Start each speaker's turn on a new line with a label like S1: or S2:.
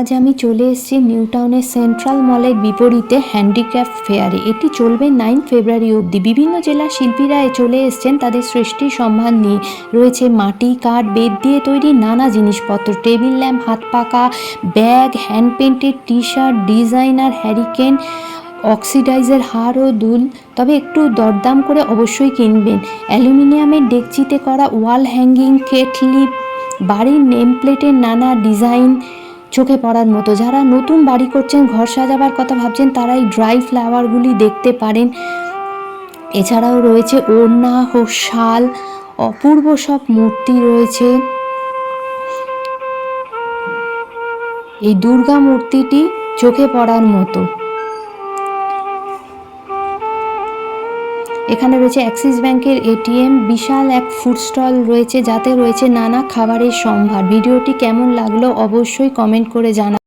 S1: আজ আমি চলে এসেছি নিউ টাউনের সেন্ট্রাল মলের বিপরীতে হ্যান্ডিক্রাফট ফেয়ারে। এটি চলবে নাইন ফেব্রুয়ারি অবধি। বিভিন্ন জেলার শিল্পীরা চলে এসছেন তাদের সৃষ্টি সম্মান নিয়ে। রয়েছে মাটি, কাঠ বেদ দিয়ে তৈরি নানা জিনিসপত্র। টেবিল ল্যাম্প, হাত পাকা, bag hand painted T shirt designer hurricane, অক্সিডাইজের হার ও দুল। তবে একটু দরদাম করে অবশ্যই কিনবেন। অ্যালুমিনিয়ামের ডেকচিতে করা ওয়াল হ্যাঙ্গিং কেটলি বাড়ির নেম প্লেটের নানা ডিজাইন চোখে পড়ার মতো। যারা নতুন বাড়ি করছেন, ঘর সাজাবার কথা ভাবছেন তারা এই ড্রাই ফ্লাওয়ারগুলি দেখতে পারেন। এছাড়াও রয়েছে ওড়না ও শাল, অপূর্ব সব মূর্তি রয়েছে। এই দুর্গা মূর্তিটি চোখে পড়ার মতো। এখানে রয়েছে অ্যাক্সিস ব্যাংকের এটিএম, বিশাল এক ফুড স্টল রয়েছে যাতে রয়েছে নানা খাবারের সম্ভার। ভিডিওটি কেমন লাগল অবশ্যই কমেন্ট করে জানা